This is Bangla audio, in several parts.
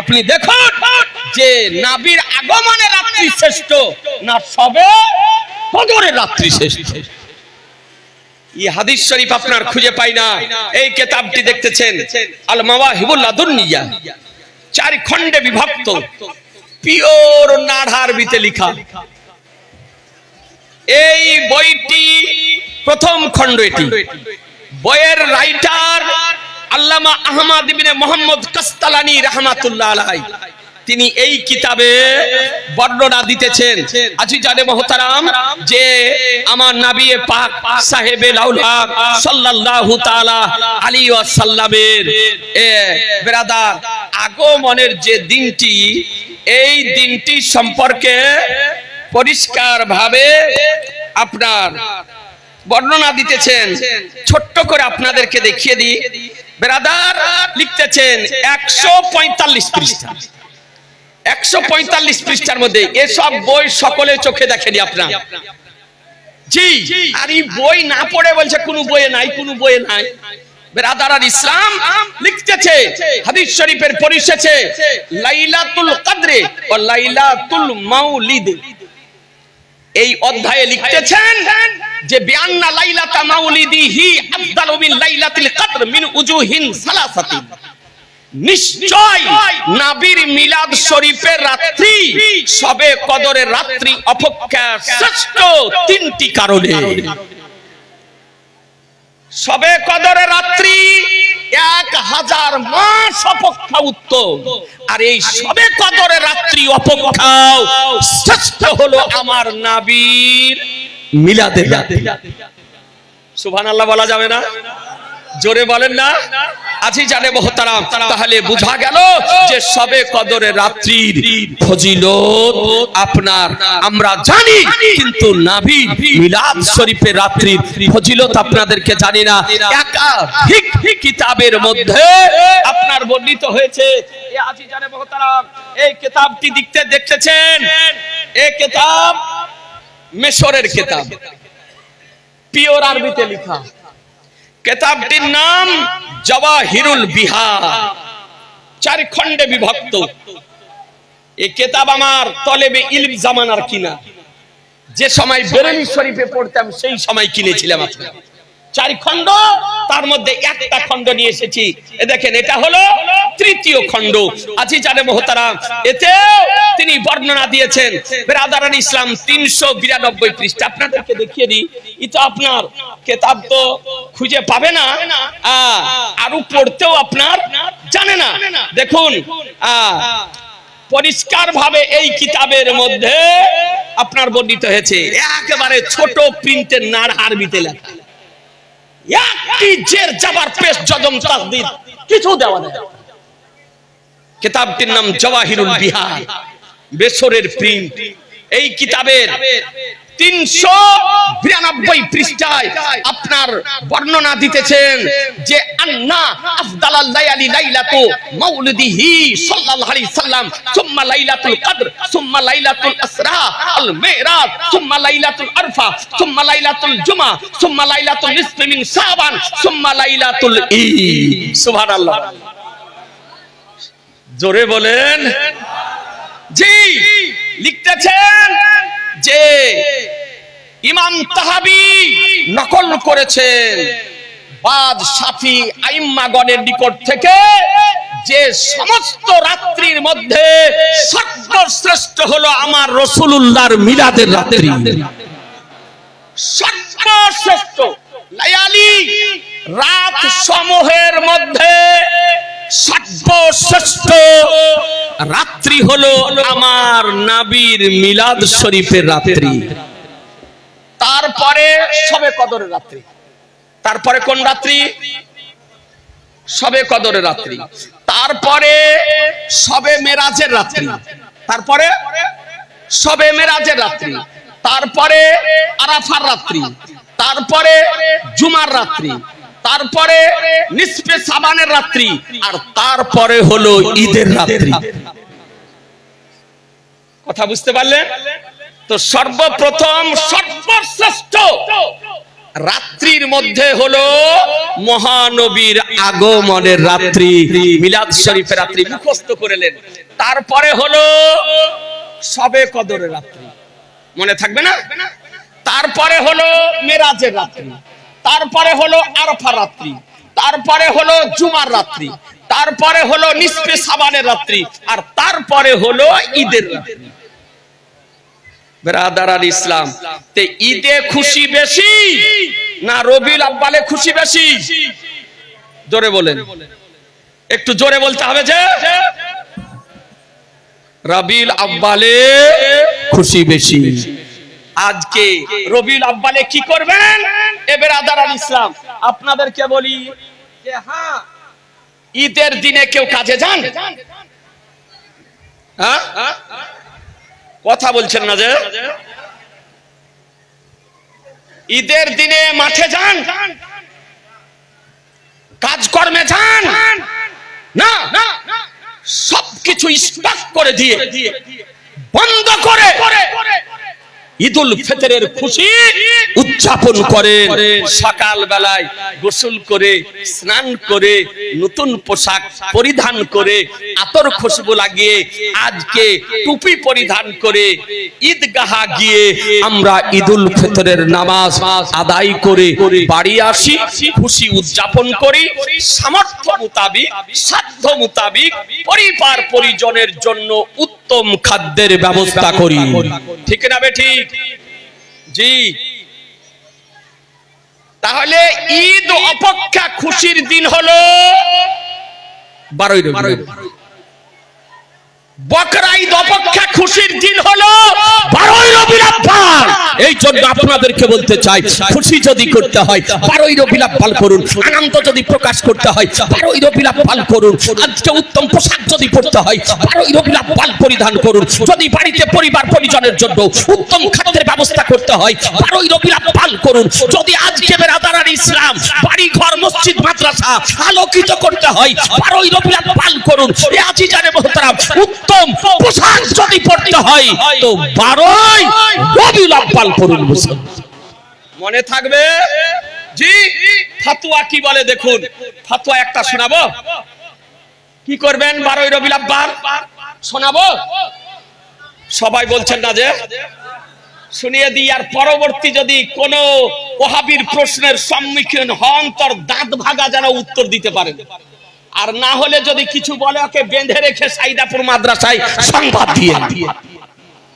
আপনি দেখুন যে নাবির আগমনে রাত্রি শ্রেষ্ঠ না সবে কদরের রাত্রি শ্রেষ্ঠ? এই হাদিস শরীফ আপনার খুঁজে পাই না। এই কেতাবটি দেখতেছেন আল মাওয়াহিবুল লাদুন্নিয়া। চার খণ্ডে বিভক্ত। পিওর নাড়ার বিতে লিখা। এই বইটি প্রথম খণ্ড এটি। বইয়ের রাইটার আল্লামা আহমদ ইবনে মোহাম্মদ কাস্তালানি রাহমাতুল্লাহ আলাই তিনি এই কিতাবে বর্ণনা দিতেছেন। আজি জানে মহতারাম যে আমার নবী পাক সাহেবে লাউলা সাল্লাল্লাহু তাআলা আলী ওয়া সাল্লামের এ ব্রাদার, আগমনের যে দিনটি, এই দিনটি সম্পর্কে পরিষ্কার ভাবে আপনার বর্ণনা দিতেছেন। ছোট্ট করে আপনাদেরকে দেখিয়ে দিই। বেরাদার লিখতেছেন একশো পঁয়তাল্লিশ পৃষ্ঠা। একশো পঁয়তাল্লিশ পৃষ্ঠার মধ্যে এসব বই সকলে চোখে দেখেনি আপনার। জি, আর বই না পড়ে বলছে কোন বইয়ে নাই, কোন বইয়ে নাই। ইসলাম লাইলাতুল ও লাইলাতুল মাউলিদ। এই অধ্যায়ে লিখতেছেন যে বিআন্না লাইলাতা মাউলিদিহি আফদালু মিন লাইলাতিল কদর মিন উজুহিন সালাসাতিন। নিশ্চয় নাবির মিলাদ শরীফের রাত্রি, সবে কদরের রাত্রি অপেক্ষা শ্রেষ্ঠ তিনটি কারণে। সবে কদরের রাত্রি এক হাজার মাস অপেক্ষা উত্তম। আর এই সবে কদরের রাত্রি অপেক্ষাও শ্রেষ্ঠ হলো আমার নাবির রাত্রি সুবহান আল্লাহ বলা যাবে না? জোরে বলেন না? আজি জানে মহতারাম, তাহলে বোঝা গেল যে সবে কদরের রাত্রির ফজিলত আপনার। আমরা জানি, কিন্তু নাভি মিলাদ শরীফের রাত্রির ফজিলত আপনাদেরকে জানি না। একাধিক কিতাবের মধ্যে আপনার বর্ণিত হয়েছে। এ আজি জানে মহতারাম, এই কিতাবটি দেখতে দেখতেছেন? এই কিতাব মেশরের কিতাব। পিওর আরবিতে লেখা। কেতাবটির নাম জওয়াহিরুল বিহার। চার খণ্ডে বিভক্ত। এই কেতাব আমার তলেবে ইলম জামানার কিনা। যে সময় বেরেলি শরীফে পড়তাম, সেই সময় কিনেছিলাম আপনার চার খণ্ড, তার মধ্যে একটা খণ্ড নিয়ে এসেছি। এ দেখেন, এটা হলো তৃতীয় খণ্ড। আজি জানে মহতারাম এতে তিনি বর্ণনা দিয়েছেন বেরাদারান ইসলাম তিনশো বিরানব্বই পৃষ্ঠা। আপনাদেরকে দেখিয়ে দিই এটা আপনার কেতাব তো খুঁজে পাবে না আরও পড়তেও আপনার জানে না। দেখুন পরিষ্কার ভাবে এই কিতাবের মধ্যে আপনার বর্ণিত হয়েছে, একেবারে ছোট প্রিন্টের নার আরবিতে লেখা। একটি জের জাবার পেশ জজম তাকদির, কিছু দেওয়া নেই। কিতাবটির নাম জওয়াহিরুল বিহার। বেসরের প্রিন্ট। এই কিতাবের তিনশো বিরানব্বই পৃষ্ঠায় আপনার বর্ণনা দিতেছেন যে, আন্না আফদালাল লায়ালি লাইলাতু মাউলিদিহি সাল্লাল্লাহু আলাইহি সাল্লাম, সুম্মা লাইলাতুল কদর, সুম্মা লাইলাতুল আসরা আল মিরাজ, সুম্মা লাইলাতুল আরফা, সুম্মা লাইলাতুল জুমা, সুম্মা লাইলাতুল নিসফি মিন শাবান, সুম্মা লাইলাতুল ঈদ। সুবহানাল্লাহ। জোরে বলেন। জি, লিখতেছেন যে ইমাম তাহাবি নকল করেছেন। বাদ সাফি আইম্মাগণের নিকট থেকে যে সমস্ত রাত্রির মধ্যে সর্বশ্রেষ্ঠ হলো আমার রসুলুল্লাহর মিলাদের রাত্রি। সর্বশ্রেষ্ঠ, লায়ালি, রাত সমূহের মধ্যে সর্বশ্রেষ্ঠ রাত্রি হলো আমার নাবির মিলাদ শরীফের রাত্রি। তারপরে সবে কদরের রাত্রি। তারপরে কোন রাত্রি? সবে কদরের রাত্রি। তারপরে সবে মেরাজের রাত্রি। তারপরে সবে মেরাজের রাত্রি। তারপরে আরাফার রাত্রি। তারপরে জুমার রাত্রি। তারপরে নিসফে সাবানের রাত্রি, আর তারপরে হলো ঈদের রাত্রি। কথা বুঝতে পারলেন? তো সর্বপ্রথম, সর্বশ্রেষ্ঠ রাত্রির মধ্যে হলো মহানবীর আগমনের রাত্রি, মিলাদ শরীফের রাত্রি মুখস্থ করেলেন তারপরে হলো সবে কদরের রাত্রি। মনে থাকবে না? তারপরে হলো মেরাজের রাত্রি। তারপরে হলো আরফা রাত্রি, তারপরে হলো জুমার রাত্রি, তারপরে হলো নিসফে সাবানের রাত্রি, আর তারপরে হলো ঈদের রাত্রি। বেরাদার আল ইসলাম, তে ঈদে খুশি বেশি না রবিউল আব্বালে খুশি বেশি? জোরে বলেন। একটু জোরে বলতে হবে যে রবিউল আব্বালে খুশি বেশি। আজকে রবিউল আব্বালে কি করবেন? এ বেরাদার আল ইসলাম, আপনাদেরকে বলি যে হ্যাঁ ঈদের দিনে কেউ কাজে যান? হ্যাঁ? কথা বলছেন না যে? ঈদের দিনে মাঠে যান? কাজকর্মে যান? না, সবকিছু স্টক করে দিয়ে, বন্ধ করে ঈদুল ফিতরের খুশি উদযাপন করে সকাল বেলায় গোসল করে, স্নান করে, নতুন পোশাক পরিধান করে, আতর খুশবু লাগিয়ে আজকে টুপি পরিধান করে ঈদগাহা গিয়ে আমরা ঈদুল ফিতরের নামাজ আদায় করে বাড়ি আসি, খুশি উদযাপন করি। সামর্থ্য মোতাবিক, সাধ্য মোতাবিক পরিবার পরিজনের জন্য উত্তম খাদ্যের ব্যবস্থা করি। ঠিক না ঠিক? জি। তাহলে ঈদ অপেক্ষা খুশির দিন হলো বারোই বকরা ঈদ অপেক্ষা খুশির দিন হলো বারোই রবি আব্বাল এই জন্য আপনাদেরকে বলতে চাই, খুশি যদি করতে হয়, বারোই রবিউল আব্বাল করুন, আনন্দ যদি প্রকাশ করতে হয়, বারোই রবিউল আব্বাল করুন, আজকে উত্তম পোশাক যদি পড়তে হয়, বারোই রবিউল আব্বাল পরিধান করুন, যদি বাড়িতে পরিবার পরিজনের জন্য উত্তম খাদ্যের ব্যবস্থা করতে হয়, বারোই রবিউল আব্বাল করুন, যদি আজকে বেরাদার ইসলাম বাড়ি ঘর মসজিদ, মাদ্রাসা আলোকিত করতে হয়, বারোই রবিউল আব্বাল করুন, এ আজি জানে মোহতারাম, উত্তম পোশাক যদি পড়তে হয়, তো বারোই রবিউল আব্বাল করুন মুসলমান মনে থাকবে? জি ফাতুয়া কি বলে দেখুন। ফাতুয়া একটা শোনাবো? কি করবেন বারোই রবিউল আব্বাল? শোনাবো? সবাই বলছেন না যে? শুনিয়ে দিই আর পরবর্তী যদি কোন ওহাবির প্রশ্নের সম্মুখীন হন তোর দাঁত ভাগা যেন উত্তর দিতে পারেন। আর না হলে যদি কিছু বলে ওকে বেঁধে রেখে সাইদাপুর মাদ্রাসায় সংবাদ দিয়ে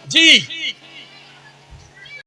জি।